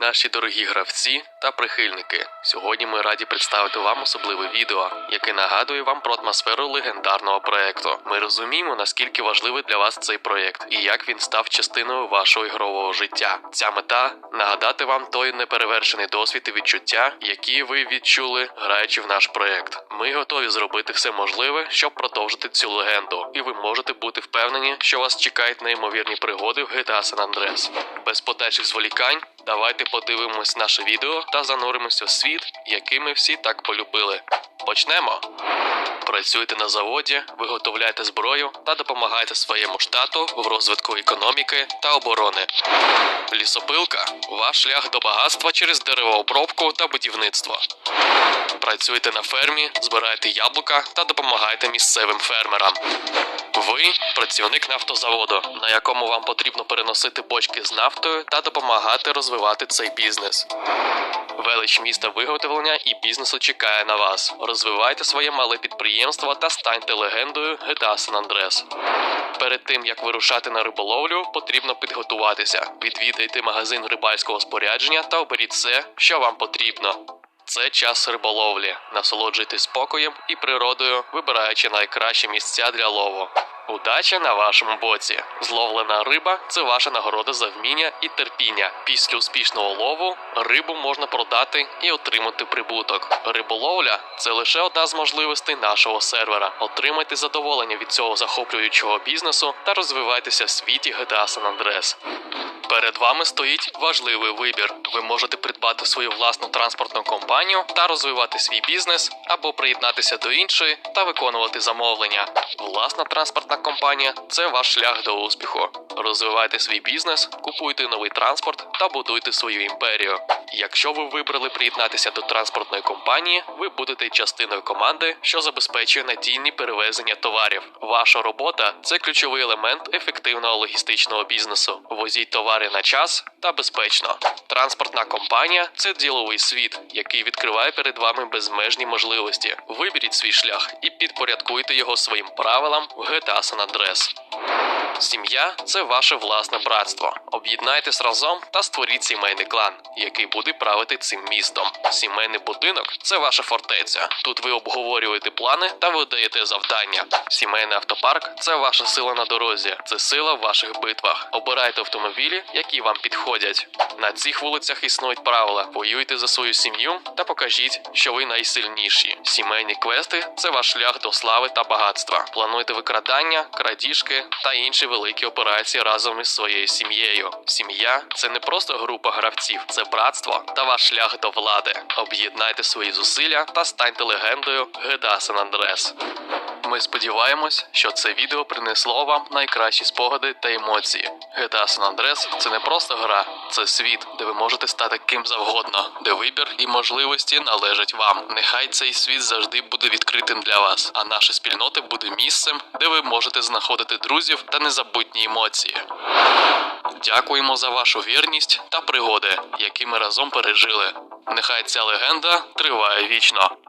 Наші дорогі гравці та прихильники. Сьогодні ми раді представити вам особливе відео, яке нагадує вам про атмосферу легендарного проекту. Ми розуміємо, наскільки важливий для вас цей проект і як він став частиною вашого ігрового життя. Ця мета нагадати вам той неперевершений досвід і відчуття, які ви відчули, граючи в наш проект. Ми готові зробити все можливе, щоб продовжити цю легенду, і ви можете бути впевнені, що вас чекають неймовірні пригоди в GTA San Andreas. Без подальших зволікань, давайте подивимось наше відео та зануримося в світ, який ми всі так полюбили. Почнемо. Працюйте на заводі, виготовляйте зброю та допомагайте своєму штату в розвитку економіки та оборони. Лісопилка ваш шлях до багатства через деревообробку та будівництво. Працюйте на фермі, збирайте яблука та допомагайте місцевим фермерам. Працівник нафтозаводу, на якому вам потрібно переносити бочки з нафтою та допомагати розвивати цей бізнес. Велич міста виготовлення і бізнесу чекає на вас. Розвивайте своє мале підприємство та станьте легендою GTA San Andreas. Перед тим як вирушати на риболовлю, потрібно підготуватися. Відвідайте магазин рибальського спорядження та оберіть все, що вам потрібно. Це час риболовлі. Насолоджуйтесь спокоєм і природою, вибираючи найкращі місця для лову. Удача на вашому боці. Зловлена риба це ваша нагорода за вміння і терпіння. Після успішного лову рибу можна продати і отримати прибуток. Риболовля це лише одна з можливостей нашого сервера. Отримайте задоволення від цього захоплюючого бізнесу та розвивайтеся в світі GTA San Andreas. Перед вами стоїть важливий вибір. Ви можете придбати свою власну транспортну компанію та розвивати свій бізнес, або приєднатися до іншої та виконувати замовлення. Власна транспортна компанія це ваш шлях до успіху. Розвивайте свій бізнес, купуйте новий транспорт та будуйте свою імперію. Якщо ви вибрали приєднатися до транспортної компанії, ви будете частиною команди, що забезпечує надійні перевезення товарів. Ваша робота це ключовий елемент ефективного логістичного бізнесу. Возіть товари на час та безпечно. Транспортна компанія це діловий світ, який відкриває перед вами безмежні можливості. Виберіть свій шлях і підпорядкуйте його своїм правилам в GTA San Andreas. Сім'я це ваше власне братство. Об'єднайтесь разом та створіть сімейний клан, який буде правити цим містом. Сімейний будинок це ваша фортеця. Тут ви обговорюєте плани та видаєте завдання. Сімейний автопарк це ваша сила на дорозі. Це сила в ваших битвах. Обирайте автомобілі, які вам підходять. На цих вулицях існують правила. Воюйте за свою сім'ю та покажіть, що ви найсильніші. Сімейні квести це ваш шлях до слави та багатства. Плануйте викрадання, крадіжки та інші великі операції разом із своєю сім'єю. Сім'я це не просто група гравців, це братство та ваш шлях до влади. Об'єднайте свої зусилля та станьте легендою GTA San Andreas. Ми сподіваємось, що це відео принесло вам найкращі спогади та емоції. GTA San Andreas – це не просто гра, це світ, де ви можете стати ким завгодно, де вибір і можливості належать вам. Нехай цей світ завжди буде відкритим для вас, а наша спільнота буде місцем, де ви можете знаходити друзів та незабутні емоції. Дякуємо за вашу вірність та пригоди, які ми разом пережили. Нехай ця легенда триває вічно.